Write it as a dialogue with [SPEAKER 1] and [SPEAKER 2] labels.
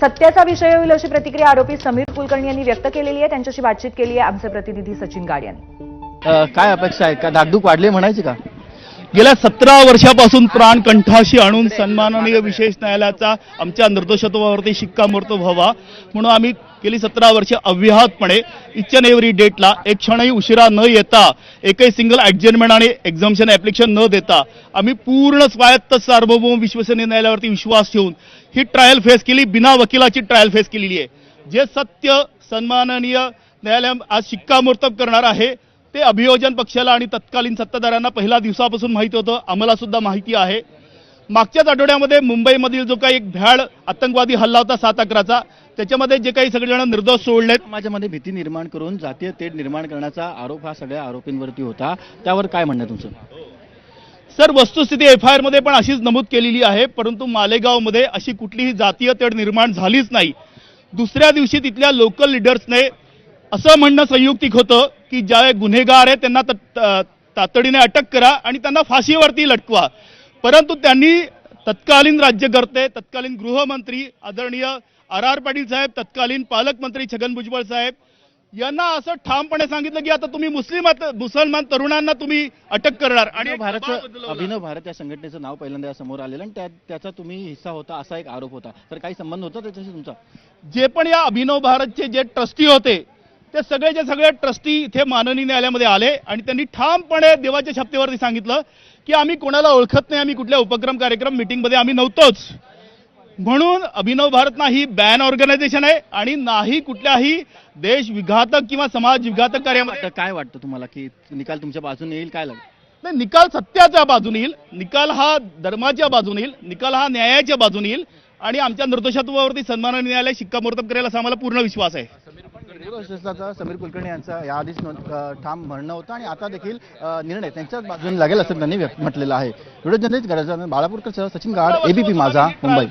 [SPEAKER 1] सत्याचा विषय होईल अशी प्रतिक्रिया आरोपी समीर कुलकर्णी यांनी व्यक्त केलेली आहे. त्यांच्याशी बातचीत केली आहे आमचे प्रतिनिधी सचिन गाड यांनी.
[SPEAKER 2] काय अपेक्षा आहे? का दागदूक वाढले म्हणायची का?
[SPEAKER 3] गेल्या सतरा वर्षापासून प्राण कंठाशी आणून सन्माननीय विशेष न्यायालयाचा आमच्या निर्दोषत्वावरती शिक्कामोर्तब व्हावा म्हणून आम्ही गेली सतरा वर्ष अव्याहतपणे इच अँड एव्हरी डेटला एक क्षणही उशिरा न येता एकही सिंगल ॲडजमेंट आणि एक्झाम्शन ॲप्लिकेशन न देता आम्ही पूर्ण स्वायत्त सार्वभौम विश्वसनीय न्यायालयावरती विश्वास ठेवून ही ट्रायल फेस केली बिना वकिलाची ट्रायल फेस केलेली आहे. जे सत्य सन्माननीय न्यायालय आज शिक्कामोर्तब करणार आहे ते अभियोजन पक्षाला आणि तत्कालीन सत्ताधाऱ्यांना पहिल्या दिवसापासून माहिती होतं. आम्हाला सुद्धा माहिती आहे. मागच्याच आठवड्यामध्ये मुंबईमधील जो काही एक भ्याड आतंकवादी हल्ला होता सात अकराचा त्याच्यामध्ये जे काही सगळेजण निर्दोष सोडलेत.
[SPEAKER 2] समाजामध्ये भीती निर्माण करून जातीय तेढ निर्माण करण्याचा आरोप हा सगळ्या आरोपींवरती होता. त्यावर काय म्हणणं आहे तुमचं?
[SPEAKER 3] सर वस्तुस्थिती एफ आय आरमध्ये पण अशीच नमूद केलेली आहे परंतु मालेगावमध्ये अशी कुठलीही जातीय तेढ निर्माण झालीच नाही. दुसऱ्या दिवशी तिथल्या लोकल लिडर्सने असं म्हणणं संयुक्तिक होतं की ज्या गुन्हेगार आहेत त्यांना तातडीने अटक करा आणि त्यांना फाशीवरती लटकवा. परंतु त्यांनी तत्कालीन राज्यकर्ते तत्कालीन गृहमंत्री आदरणीय आर आर पाटील साहेब तत्कालीन पालकमंत्री छगन भुजबळ साहेब यांना असं ठामपणे सांगितलं की आता तुम्ही मुस्लिम मुसलमान तरुणांना तुम्ही अटक करणार. आणि
[SPEAKER 2] भारतचं
[SPEAKER 3] बदलवला.
[SPEAKER 2] अभिनव भारत या संघटनेचं नाव पहिल्यांदा समोर आलेलं आणि त्या त्याचा तुम्ही हिस्सा होता असा एक आरोप होता. तर काही संबंध होता त्याच्याशी तुमचा?
[SPEAKER 3] जे पण या अभिनव भारतचे जे ट्रस्टी होते ते सगळेचे सगळे ट्रस्टी इथे माननीय न्यायालयामध्ये आले आणि त्यांनी ठामपणे देवाच्या छापतेवरती सांगितलं की आम्ही कोणाला ओळखत नाही आम्ही कुठल्या उपक्रम कार्यक्रम मिटिंगमध्ये आम्ही नव्हतोच. म्हणून अभिनव भारत ना ही बॅन ऑर्गनायझेशन आहे आणि नाही कुठल्याही देश विघातक किंवा समाज विघातक कार्यामध्ये.
[SPEAKER 2] काय वाटतं तुम्हाला की निकाल तुमच्या बाजूने येईल काय लागेल?
[SPEAKER 3] नाही निकाल सत्याच्या बाजूने येईल निकाल हा धर्माच्या बाजूने येईल निकाल हा न्यायाच्या बाजूने येईल आणि आमच्या निर्दोषत्वावरती सन्माननीय न्यायालय शिक्कामोर्तब करेल असा आम्हाला पूर्ण विश्वास आहे.
[SPEAKER 2] समीर कुलकर्णी यांचा याआधीच ठाम म्हणणं होतं आणि आता देखील निर्णय त्यांच्याच बाजूने लागेल असं त्यांनी व्यक्त म्हटलेलं आहे. व्हिडिओ जर्नलिस्ट गरजा बाळापूरकर सचिन गाड एबीपी माझा मुंबई.